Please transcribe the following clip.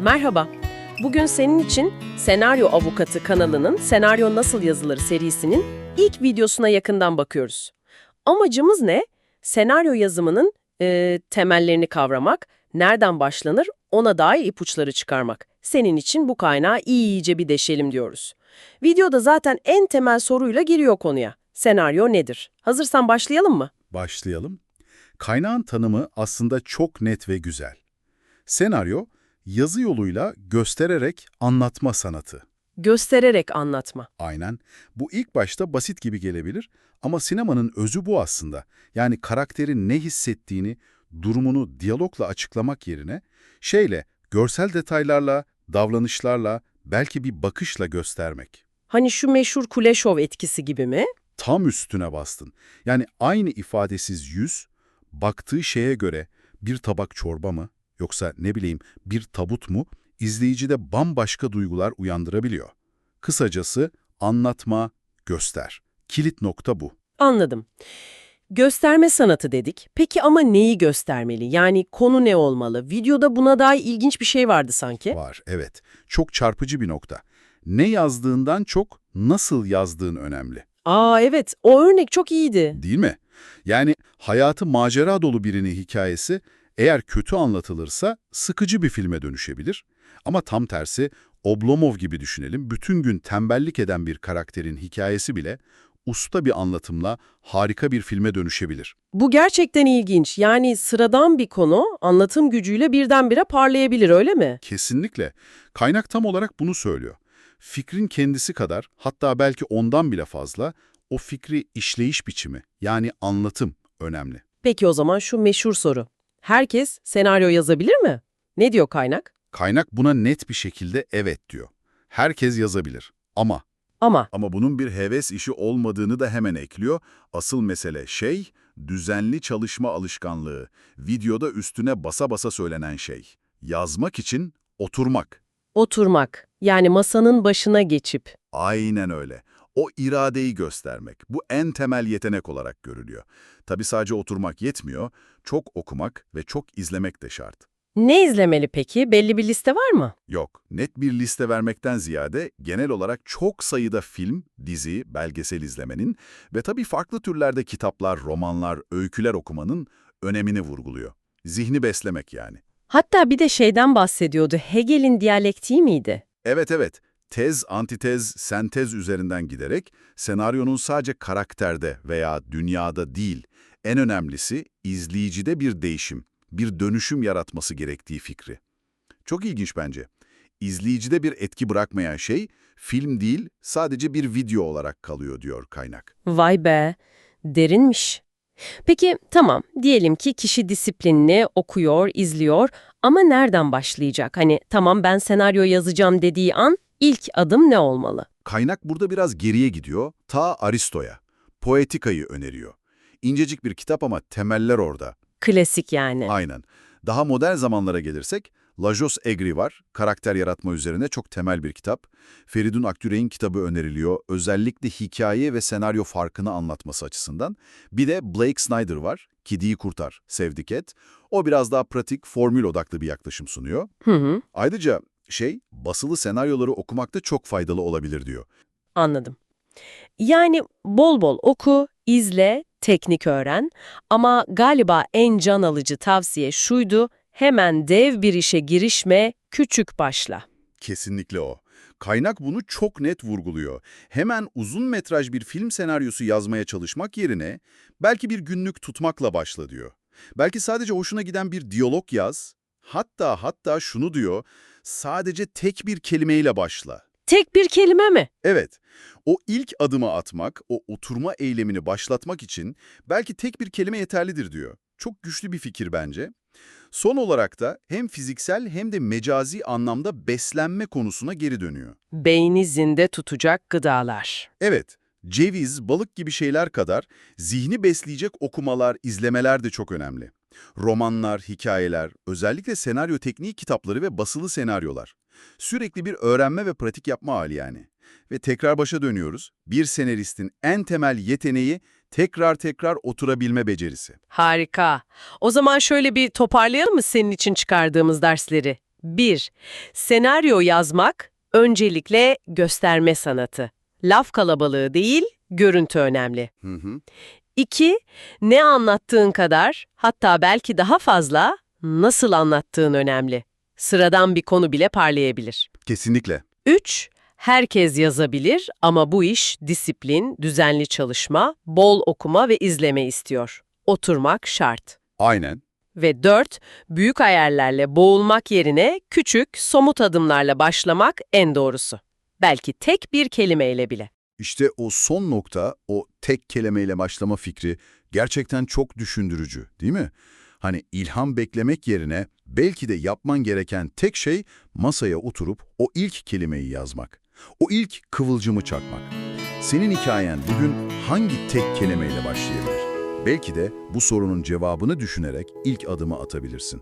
Merhaba. Bugün senin için Senaryo Avukatı kanalının Senaryo Nasıl Yazılır serisinin ilk videosuna yakından bakıyoruz. Amacımız ne? Senaryo yazımının e, temellerini kavramak, nereden başlanır ona dair ipuçları çıkarmak. Senin için bu kaynağı iyice bir deşelim diyoruz. Videoda zaten en temel soruyla giriyor konuya. Senaryo nedir? Hazırsan başlayalım mı? Başlayalım. Kaynağın tanımı aslında çok net ve güzel. Senaryo, yazı yoluyla göstererek anlatma sanatı. Göstererek anlatma. Aynen. Bu ilk başta basit gibi gelebilir ama sinemanın özü bu aslında. Yani karakterin ne hissettiğini, durumunu diyalogla açıklamak yerine şeyle, görsel detaylarla, davranışlarla, belki bir bakışla göstermek. Hani şu meşhur Kuleşov etkisi gibi mi? Tam üstüne bastın. Yani aynı ifadesiz yüz, baktığı şeye göre bir tabak çorba mı, yoksa ne bileyim bir tabut mu, izleyicide bambaşka duygular uyandırabiliyor. Kısacası anlatma, göster. Kilit nokta bu. Anladım. Gösterme sanatı dedik. Peki ama neyi göstermeli? Yani konu ne olmalı? Videoda buna dair ilginç bir şey vardı sanki. Var, evet. Çok çarpıcı bir nokta. Ne yazdığından çok nasıl yazdığın önemli. Aa evet, o örnek çok iyiydi. Değil mi? Yani hayatı macera dolu birinin hikayesi eğer kötü anlatılırsa sıkıcı bir filme dönüşebilir. Ama tam tersi Oblomov gibi düşünelim. Bütün gün tembellik eden bir karakterin hikayesi bile usta bir anlatımla harika bir filme dönüşebilir. Bu gerçekten ilginç. Yani sıradan bir konu anlatım gücüyle birdenbire parlayabilir öyle mi? Kesinlikle. Kaynak tam olarak bunu söylüyor. Fikrin kendisi kadar, hatta belki ondan bile fazla, o fikri işleyiş biçimi, yani anlatım önemli. Peki o zaman şu meşhur soru. Herkes senaryo yazabilir mi? Ne diyor kaynak? Kaynak buna net bir şekilde evet diyor. Herkes yazabilir. Ama Ama ama bunun bir heves işi olmadığını da hemen ekliyor. Asıl mesele şey, düzenli çalışma alışkanlığı. Videoda üstüne basa basa söylenen şey. Yazmak için oturmak. oturmak. Yani masanın başına geçip. Aynen öyle. O iradeyi göstermek. Bu en temel yetenek olarak görülüyor. Tabii sadece oturmak yetmiyor. Çok okumak ve çok izlemek de şart. Ne izlemeli peki? Belli bir liste var mı? Yok, net bir liste vermekten ziyade genel olarak çok sayıda film, dizi, belgesel izlemenin ve tabii farklı türlerde kitaplar, romanlar, öyküler okumanın önemini vurguluyor. Zihni beslemek yani. Hatta bir de şeyden bahsediyordu. Hegel'in diyalektiği miydi? Evet evet, tez, antitez, sentez üzerinden giderek senaryonun sadece karakterde veya dünyada değil, en önemlisi izleyicide bir değişim, bir dönüşüm yaratması gerektiği fikri. Çok ilginç bence. İzleyicide bir etki bırakmayan şey, film değil, sadece bir video olarak kalıyor diyor kaynak. Vay be, derinmiş. Peki tamam, diyelim ki kişi disiplinli, okuyor, izliyor ama nereden başlayacak? Hani tamam ben senaryo yazacağım dediği an ilk adım ne olmalı? Kaynak burada biraz geriye gidiyor, ta Aristo'ya. Poetikayı öneriyor. İncecik bir kitap ama temeller orada. Klasik yani. Aynen. Daha modern zamanlara gelirsek, Lajos Egri var, karakter yaratma üzerine çok temel bir kitap. Feridun Aktürey'in kitabı öneriliyor, özellikle hikaye ve senaryo farkını anlatması açısından. Bir de Blake Snyder var, Kediyi Kurtar, Sevdik Et. O biraz daha pratik, formül odaklı bir yaklaşım sunuyor. Hı hı, Ayrıca şey, basılı senaryoları okumakta çok faydalı olabilir diyor. anladım. Yani bol bol oku, izle, teknik öğren ama galiba en can alıcı tavsiye şuydu, hemen dev bir işe girişme, küçük başla. Kesinlikle o. Kaynak bunu çok net vurguluyor. Hemen uzun metraj bir film senaryosu yazmaya çalışmak yerine belki bir günlük tutmakla başla diyor. Belki sadece hoşuna giden bir diyalog yaz. Hatta hatta şunu diyor, sadece tek bir kelimeyle başla. Tek bir kelime mi? Evet, o ilk adımı atmak, o oturma eylemini başlatmak için belki tek bir kelime yeterlidir diyor. Çok güçlü bir fikir bence. Son olarak da hem fiziksel hem de mecazi anlamda beslenme konusuna geri dönüyor. Beyni zinde tutacak gıdalar. Evet, ceviz, balık gibi şeyler kadar zihni besleyecek okumalar, izlemeler de çok önemli. Romanlar, hikayeler, özellikle senaryo tekniği kitapları ve basılı senaryolar. Sürekli bir öğrenme ve pratik yapma hali yani. Ve tekrar başa dönüyoruz. Bir senaristin en temel yeteneği tekrar tekrar oturabilme becerisi. Harika. O zaman şöyle bir toparlayalım mı senin için çıkardığımız dersleri? 1. Senaryo yazmak öncelikle gösterme sanatı. Laf kalabalığı değil, görüntü önemli. İki, ne anlattığın kadar, hatta belki daha fazla, nasıl anlattığın önemli. Sıradan bir konu bile parlayabilir. Kesinlikle. Üç, herkes yazabilir ama bu iş disiplin, düzenli çalışma, bol okuma ve izleme istiyor. Oturmak şart. Aynen. Ve dört, büyük ayarlarla boğulmak yerine küçük, somut adımlarla başlamak en doğrusu. Belki tek bir kelimeyle bile. İşte o son nokta, o tek kelimeyle başlama fikri gerçekten çok düşündürücü, değil mi? Hani ilham beklemek yerine belki de yapman gereken tek şey masaya oturup o ilk kelimeyi yazmak. O ilk kıvılcımı çakmak. Senin hikayen bugün hangi tek kelimeyle başlayabilir? Belki de bu sorunun cevabını düşünerek ilk adımı atabilirsin.